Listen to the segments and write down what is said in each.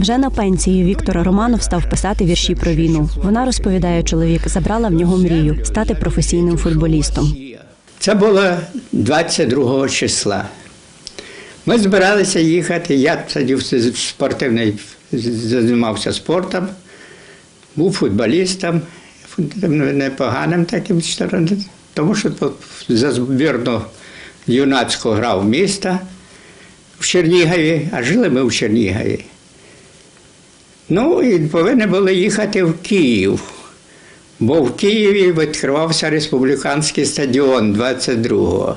Вже на пенсії Віктор Романов став писати вірші про війну. Вона розповідає, чоловік забрала в нього мрію стати професійним футболістом. Це було 22 числа. Ми збиралися їхати. Я тоді спортивний займався спортом, був футболістом, непоганим таким тому що за збірну юнацьку грав міста в Чернігові, а жили ми в Чернігові. Ну і повинні були їхати в Київ. Бо в Києві відкривався республіканський стадіон 22-го.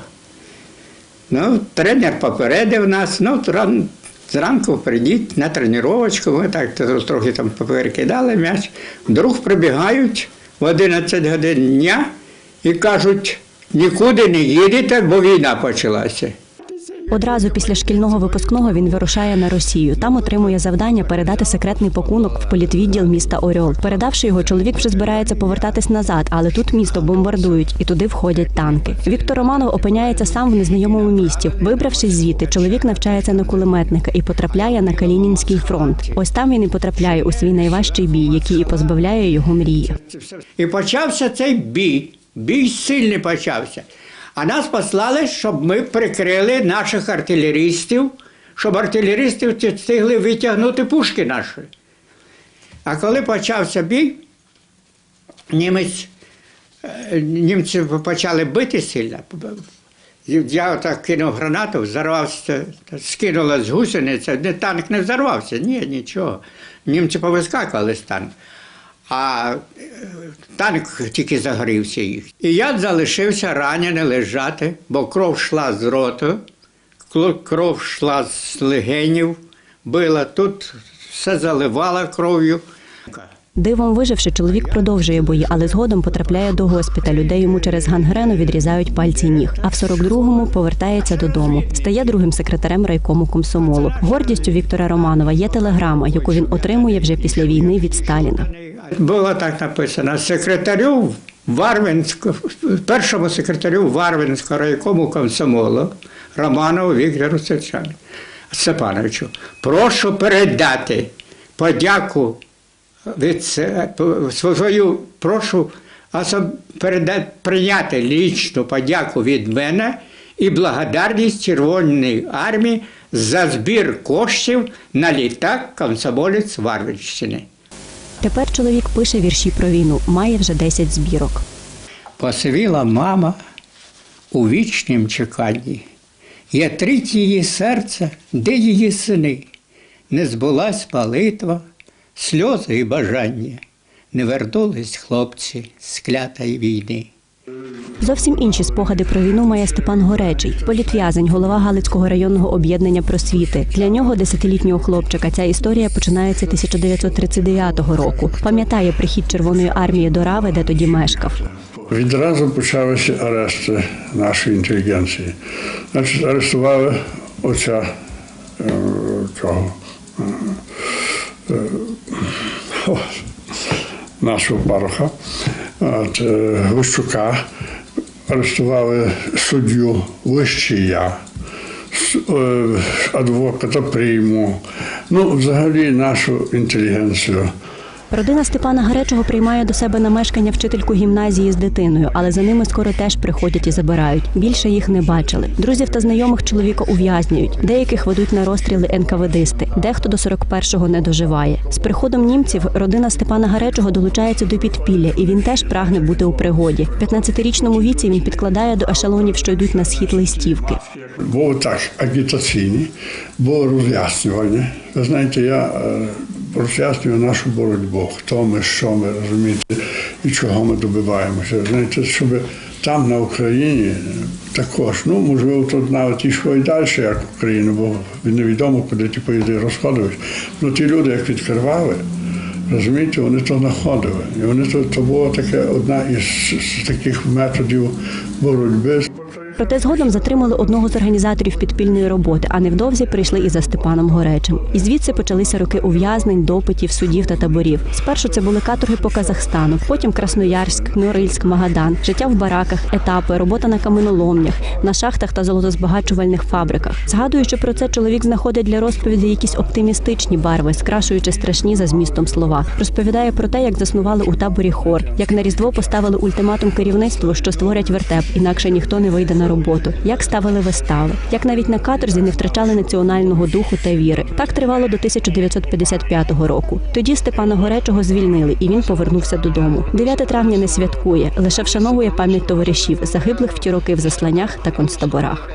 Ну, тренер попередив нас, ну, ран, зранку прийдіть на тренувачку, ми так трохи там поперекидали м'яч. Вдруг прибігають в 11 годин дня і кажуть, нікуди не їдете, бо війна почалася. Одразу після шкільного випускного він вирушає на Росію. Там отримує завдання передати секретний пакунок в політвідділ міста Орьол. Передавши його, чоловік вже збирається повертатись назад, але тут місто бомбардують і туди входять танки. Віктор Романов опиняється сам в незнайомому місті. Вибравшись звідти, чоловік навчається на кулеметника і потрапляє на Калінінський фронт. Ось там він і потрапляє у свій найважчий бій, який і позбавляє його мрії. І почався цей бій. Бій сильний почався. А нас послали, щоб ми прикрили наших артилерістів, щоб артилерісти встигли витягнути пушки наші. А коли почався бій, німець, е, німці почали бити сильно. Я так кинув гранату, взорвався, скинула з гусениця, танк не взорвався, ні, нічого. Німці повискакували з танку. А танк тільки загорівся їх. І я залишився ранений лежати, бо кров йшла з роту, кров йшла з легенів, била тут, все заливала кров'ю. Дивом виживши, чоловік продовжує бої, але згодом потрапляє до госпіталю, де йому через гангрену відрізають пальці ніг. А в 42-му повертається додому. Стає другим секретарем райкому комсомолу. Гордістю Віктора Романова є телеграма, яку він отримує вже після війни від Сталіна. Було так написано: секретарю Варвинського, першому секретарю Варвинського райкому комсомолу Романову Віктору Степановичу. Прошу передати подяку від свою, прошу передати, прийняти лічну подяку від мене і благодарність Червоної армії за збір коштів на літак комсомолець Варвинщини. Тепер чоловік пише вірші про війну, має вже 10 збірок. Посивіла мама у вічнім чеканні. Є трить її серце, де її сини. Не збулась молитва, сльози і бажання. Не вернулись хлопці з клятої війни. Зовсім інші спогади про війну має Степан Горечий, політв'язень, голова Галицького районного об'єднання просвіти. Для нього, десятилітнього хлопчика, ця історія починається 1939 року. Пам'ятає прихід Червоної армії до Рави, де тоді мешкав. Відразу почалися арешти нашої інтелігенції. Значить, арештували отця е, цього е, нашого пароха, е, Гущука, арештували суддю с- е, адвоката прийму, ну, взагалі нашу інтелігенцію. Родина Степана Гаречого приймає до себе на мешкання вчительку гімназії з дитиною, але за ними скоро теж приходять і забирають. Більше їх не бачили. Друзів та знайомих чоловіка ув'язнюють. Деяких ведуть на розстріли НКВДисти. Дехто до 41-го не доживає. З приходом німців родина Степана Гаречого долучається до підпілля, і він теж прагне бути у пригоді. В 15-річному віці він підкладає до ешелонів, що йдуть на схід листівки. Було так агітаційні, було роз'яснювання. Ви знаєте, я роз'яснюю нашу боротьбу, хто ми, що ми розумієте, і чого ми добиваємося. Знаєте, щоб там на Україні також, ну можливо, тут навіть йшло і далі, як в Україну, бо невідомо, куди ті поїзди розходились. Ну ті люди, як відкривали, розумієте, вони то знаходили. І вони то, то було таке одна із, таких методів боротьби. Проте згодом затримали одного з організаторів підпільної роботи, а невдовзі прийшли і за Степаном Горечем. І звідси почалися роки ув'язнень, допитів, судів та таборів. Спершу це були каторги по Казахстану, потім Красноярськ, Норильськ, Магадан, життя в бараках, етапи, робота на каменоломнях, на шахтах та золотозбагачувальних фабриках. Згадуючи про це, чоловік знаходить для розповіді якісь оптимістичні барви, скрашуючи страшні за змістом слова. Розповідає про те, як заснували у таборі хор, як на різдво поставили ультиматум керівництву, що створять вертеп, інакше ніхто не вийде на роботу. Як ставили вистави, як навіть на каторзі не втрачали національного духу та віри. Так тривало до 1955 року. Тоді Степана Горечого звільнили, і він повернувся додому. 9 травня не святкує, лише вшановує пам'ять товаришів, загиблих в ті роки в засланнях та концтаборах.